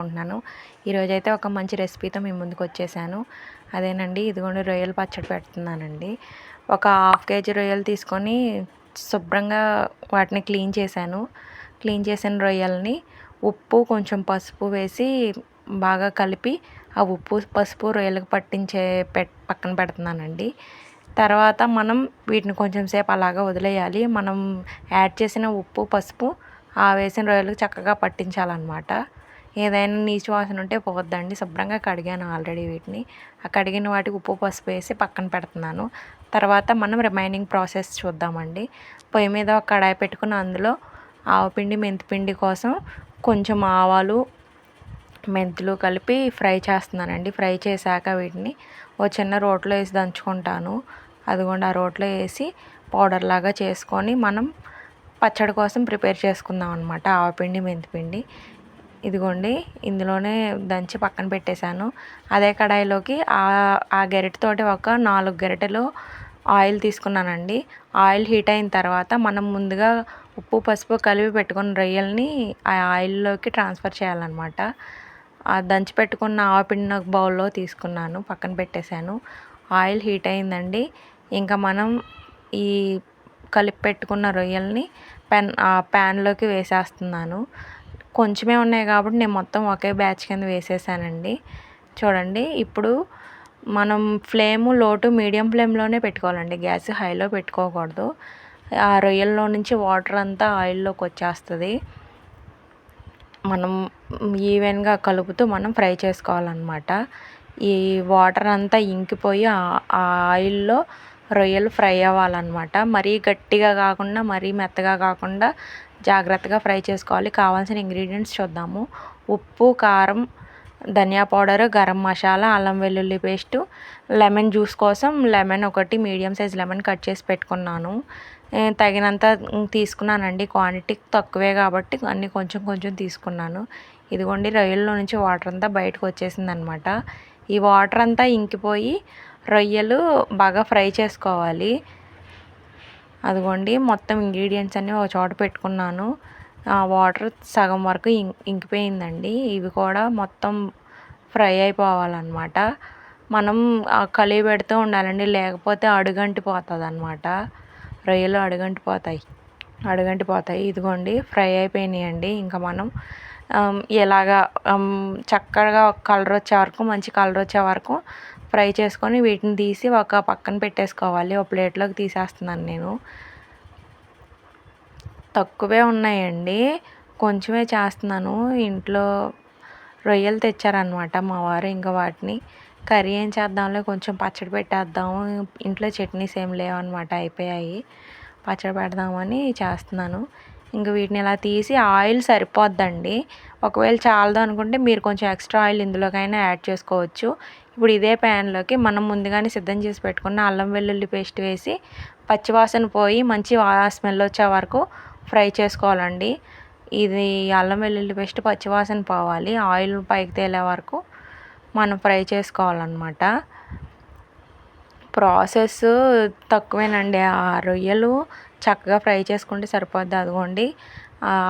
అనుకుంటున్నాను. ఈరోజు అయితే ఒక మంచి రెసిపీతో మీ ముందుకు వచ్చేసాను అదేనండి ఇదిగోండి రొయ్యలు పచ్చడి పెడుతున్నానండి. ఒక హాఫ్ కేజీ రొయ్యలు తీసుకొని శుభ్రంగా వాటిని క్లీన్ చేశాను. క్లీన్ చేసిన రొయ్యల్ని ఉప్పు కొంచెం పసుపు వేసి బాగా కలిపి ఆ ఉప్పు పసుపు రొయ్యలకు పట్టించే పెట్ పక్కన పెడుతున్నానండి. తర్వాత మనం వీటిని కొంచెం సేపు అలాగా వదిలేయాలి. మనం యాడ్ చేసిన ఉప్పు పసుపు ఆ వేసిన రొయ్యలకు చక్కగా పట్టించాలన్నమాట. ఏదైనా నీచు వాసన ఉంటే పోవద్దండి. శుభ్రంగా కడిగాను ఆల్రెడీ వీటిని. ఆ కడిగిన వాటికి ఉప్పు పసుపు వేసి పక్కన పెడుతున్నాను. తర్వాత మనం రిమైనింగ్ ప్రాసెస్ చూద్దామండి. పొయ్యి మీద ఒక కడాయి పెట్టుకుని అందులో ఆవపిండి మెంతిపిండి కోసం కొంచెం ఆవాలు మెంతులు కలిపి ఫ్రై చేస్తున్నానండి. ఫ్రై చేశాక వీటిని ఓ చిన్న రోట్లో వేసి దంచుకుంటాను. అదిగోండి ఆ రోట్లో వేసి పౌడర్ లాగా చేసుకొని మనం పచ్చడి కోసం ప్రిపేర్ చేసుకుందాం అనమాట ఆవపిండి మెంతిపిండి ఇదిగోండి ఇందులోనే దంచి పక్కన పెట్టేశాను. అదే కడాయిలోకి ఆ గరిటతోటి ఒక నాలుగు గరిటెలు ఆయిల్ తీసుకున్నానండి. ఆయిల్ హీట్ అయిన తర్వాత మనం ముందుగా ఉప్పు పసుపు కలిపి పెట్టుకున్న రొయ్యల్ని ఆ ఆయిల్లోకి ట్రాన్స్ఫర్ చేయాలన్నమాట. దంచి పెట్టుకున్న ఆవపిండిని ఒక బౌల్లో తీసుకున్నాను పక్కన పెట్టేశాను. ఆయిల్ హీట్ అయిందండి. ఇంకా మనం ఈ కలిపి పెట్టుకున్న రొయ్యల్ని పెన్ ప్యాన్లోకి వేసేస్తున్నాను. కొంచెమే ఉన్నాయి కాబట్టి నేను మొత్తం ఒకే బ్యాచ్ కింద వేసేసానండి. చూడండి ఇప్పుడు మనం ఫ్లేమ్ లోటు మీడియం ఫ్లేమ్లోనే పెట్టుకోవాలండి. గ్యాస్ హైలో పెట్టుకోకూడదు. ఆ రొయ్యల్లో నుంచి వాటర్ అంతా ఆయిల్లోకి వచ్చేస్తుంది. మనం ఈవెన్గా కలుపుతూ మనం ఫ్రై చేసుకోవాలన్నమాట. ఈ వాటర్ అంతా ఇంకిపోయి ఆ ఆయిల్లో రొయ్యలు ఫ్రై అవ్వాలన్నమాట. మరీ గట్టిగా కాకుండా మరీ మెత్తగా కాకుండా జాగ్రత్తగా ఫ్రై చేసుకోవాలి. కావాల్సిన ఇంగ్రీడియంట్స్ చూద్దాము. ఉప్పు కారం ధనియా పౌడర్ గరం మసాలా అల్లం వెల్లుల్లి పేస్టు లెమన్ జ్యూస్ కోసం లెమన్ ఒకటి మీడియం సైజ్ లెమన్ కట్ చేసి పెట్టుకున్నాను. తగినంత తీసుకున్నానండి. క్వాంటిటీ తక్కువే కాబట్టి అన్నీ కొంచెం కొంచెం తీసుకున్నాను. ఇదిగోండి రొయ్యల్లో నుంచి వాటర్ అంతా బయటకు వచ్చేసింది అనమాట ఈ వాటర్ అంతా ఇంకిపోయి రొయ్యలు బాగా ఫ్రై చేసుకోవాలి. అదిగోండి మొత్తం ఇంగ్రీడియంట్స్ అన్నీ ఒక చోట పెట్టుకున్నాను. ఆ వాటర్ సగం వరకు ఇం ఇంకిపోయిందండి. ఇవి కూడా మొత్తం ఫ్రై అయిపోవాలన్నమాట. మనం కలిగి పెడుతూ ఉండాలండి. లేకపోతే అడుగంటి పోతుంది అనమాట రొయ్యలు అడుగంటిపోతాయి. అడుగంటిపోతాయి. ఇదిగోండి ఫ్రై అయిపోయినాయండి. ఇంకా మనం ఎలాగా చక్కగా కలర్ వచ్చే వరకు మంచి కలర్ వచ్చే వరకు ఫ్రై చేసుకొని వీటిని తీసి ఒక పక్కన పెట్టేసుకోవాలి. ఒక ప్లేట్లోకి తీసేస్తున్నాను నేను. తక్కువే ఉన్నాయండి. కొంచెమే చేస్తున్నాను. ఇంట్లో రొయ్యలు తెచ్చారనమాట మా వారు ఇంకా వాటిని. కర్రీ ఏం చేద్దాంలే కొంచెం పచ్చడి పెట్టేద్దాము. ఇంట్లో చట్నీస్ ఏం లేవన్నమాట అయిపోయాయి. పచ్చడి పెడదామని చేస్తున్నాను. ఇంక వీటిని ఇలా తీసి ఆయిల్ సరిపోద్దండి. ఒకవేళ చాలదు అనుకుంటే మీరు కొంచెం ఎక్స్ట్రా ఆయిల్ ఇందులోకైనా యాడ్ చేసుకోవచ్చు. ఇప్పుడు ఇదే ప్యాన్లోకి మనం ముందుగానే సిద్ధం చేసి పెట్టుకున్న అల్లం వెల్లుల్లి పేస్ట్ వేసి పచ్చివాసన పోయి మంచి స్మెల్ వచ్చే వరకు ఫ్రై చేసుకోవాలండి. ఇది అల్లం వెల్లుల్లి పేస్ట్ పచ్చివాసన పోవాలి. ఆయిల్ పైకి తేలే వరకు మనం ఫ్రై చేసుకోవాలన్నమాట. ప్రాసెస్ తక్కువేనండి. ఆ రొయ్యలు చక్కగా ఫ్రై చేసుకుంటే సరిపోద్ది. అదిగోండి.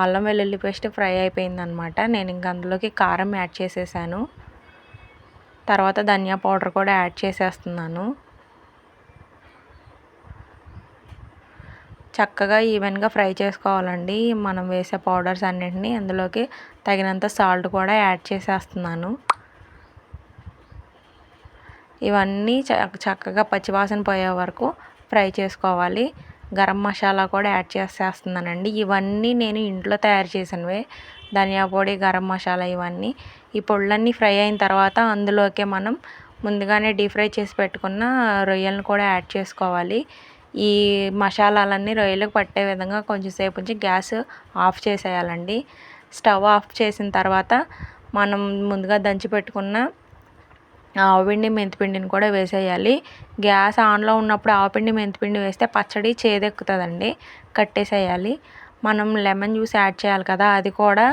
అల్లం వెల్లుల్లి పేస్ట్ ఫ్రై అయిపోయిందనమాట. నేను ఇంక అందులోకి కారం యాడ్ చేసేసాను. తర్వాత ధనియా పౌడర్ కూడా యాడ్ చేసేస్తున్నాను. చక్కగా ఈవెన్గా ఫ్రై చేసుకోవాలండి. మనం వేసే పౌడర్స్ అన్నింటినీ అందులోకి తగినంత సాల్ట్ కూడా యాడ్ చేసేస్తున్నాను. ఇవన్నీ చక్కగా పచ్చివాసన పోయే వరకు ఫ్రై చేసుకోవాలి. గరం మసాలా కూడా యాడ్ చేసేస్తున్నానండి. ఇవన్నీ నేను ఇంట్లో తయారు చేసినవే. ధనియా పొడి గరం మసాలా ఇవన్నీ. ఈ పొళ్ళన్నీ ఫ్రై అయిన తర్వాత అందులోకే మనం ముందుగానే డీప్ ఫ్రై చేసి పెట్టుకున్న రొయ్యలను కూడా యాడ్ చేసుకోవాలి. ఈ మసాలాలన్నీ రొయ్యలకు పట్టే విధంగా కొంచెం సేపు ఉంచి గ్యాస్ ఆఫ్ చేసేయాలండి. స్టవ్ ఆఫ్ చేసిన తర్వాత మనం ముందుగా దంచి పెట్టుకున్న ఆవపిండి మెంతిపిండిని కూడా వేసేయాలి. గ్యాస్ ఆన్లో ఉన్నప్పుడు ఆవపిండి మెంతిపిండి వేస్తే పచ్చడి చేదెక్కుతుందండి. కట్టేసేయాలి. మనం లెమన్ జ్యూస్ యాడ్ చేయాలి కదా అది కూడా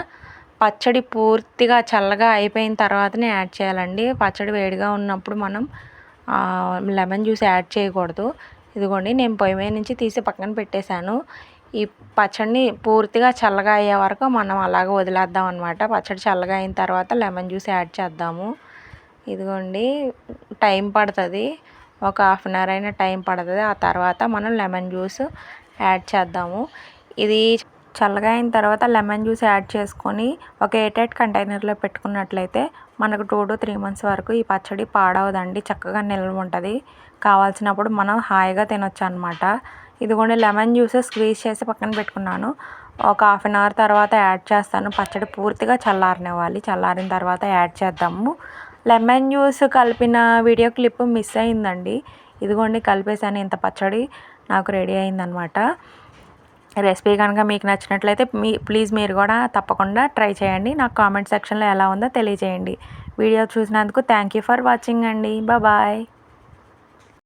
పచ్చడి పూర్తిగా చల్లగా అయిపోయిన తర్వాతనే యాడ్ చేయాలండి. పచ్చడి వేడిగా ఉన్నప్పుడు మనం లెమన్ జ్యూస్ యాడ్ చేయకూడదు. ఇదిగోండి నేను పొయ్యి మీద నుంచి తీసి పక్కన పెట్టేశాను. ఈ పచ్చడిని పూర్తిగా చల్లగా అయ్యే వరకు మనం అలాగ వదిలేద్దాం అనమాట పచ్చడి చల్లగా అయిన తర్వాత లెమన్ జ్యూస్ యాడ్ చేద్దాము. ఇదిగోండి టైం పడుతుంది. ఒక హాఫ్ అన్ అవర్ అయినా టైం పడుతుంది. ఆ తర్వాత మనం లెమన్ జ్యూస్ యాడ్ చేద్దాము. ఇది చల్లగా అయిన తర్వాత లెమన్ జ్యూస్ యాడ్ చేసుకొని ఒక ఎయిట్ కంటైనర్లో పెట్టుకున్నట్లయితే మనకు టూ టు త్రీ మంత్స్ వరకు ఈ పచ్చడి పాడవదండి. చక్కగా నిల్వ ఉంటుంది. కావాల్సినప్పుడు మనం హాయిగా తినొచ్చు అనమాట ఇదిగోండి లెమన్ జ్యూస్ స్క్వీజ్ చేసి పక్కన పెట్టుకున్నాను. ఒక హాఫ్ అన్ అవర్ తర్వాత యాడ్ చేస్తాను. పచ్చడి పూర్తిగా చల్లారనివ్వాలి. చల్లారిన తర్వాత యాడ్ చేద్దాము. లెమన్ జ్యూస్ కలిపిన వీడియో క్లిప్ మిస్ అయిందండి. ఇదిగోండి కలిపేసాను ఇంత పచ్చడి నాకు రెడీ అయిందనమాట రెసిపీ కనుక మీకు నచ్చినట్లయితే మీ ప్లీజ్ మీరు కూడా తప్పకుండా ట్రై చేయండి. నాకు కామెంట్ సెక్షన్లో ఎలా ఉందో తెలియజేయండి. వీడియో చూసినందుకు థ్యాంక్ యూ ఫర్ వాచింగ్ అండి. బాయ్.